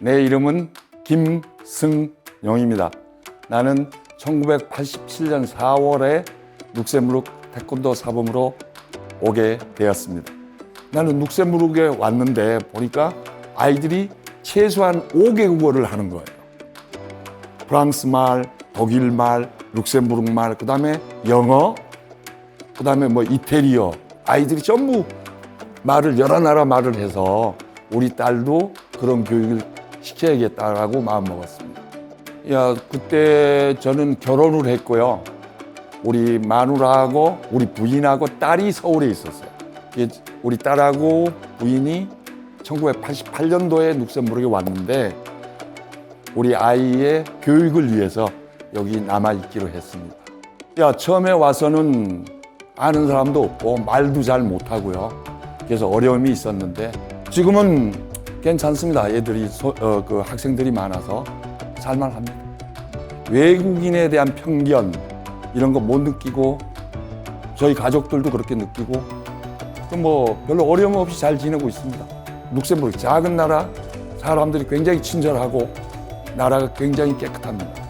내 이름은 김승영입니다. 나는 1987년 4월에 룩셈부르크 태권도 사범으로 오게 되었습니다. 나는 룩셈부르크에 왔는데 보니까 아이들이 최소한 5개국어를 하는 거예요. 프랑스 말, 독일 말, 룩셈부르크 말, 그 다음에 영어, 그 다음에 뭐 이태리어. 아이들이 전부 말을 여러 나라 말을 해서 우리 딸도 그런 교육을 시켜야겠다라고 마음 먹었습니다. 야, 그때 저는 결혼을 했고요. 우리 마누라하고 우리 부인하고 딸이 서울에 있었어요. 우리 딸하고 부인이 1988년도에 룩셈부르크에 왔는데 우리 아이의 교육을 위해서 여기 남아 있기로 했습니다. 야, 처음에 와서는 아는 사람도 없고 말도 잘 못하고요. 그래서 어려움이 있었는데 지금은 괜찮습니다. 애들이 소- 어, 그 학생들이 많아서 살만합니다. 외국인에 대한 편견 이런 거 못 느끼고 저희 가족들도 그렇게 느끼고 또뭐 별로 어려움 없이 잘 지내고 있습니다. 룩셈부르크 작은 나라 사람들이 굉장히 친절하고 나라가 굉장히 깨끗합니다.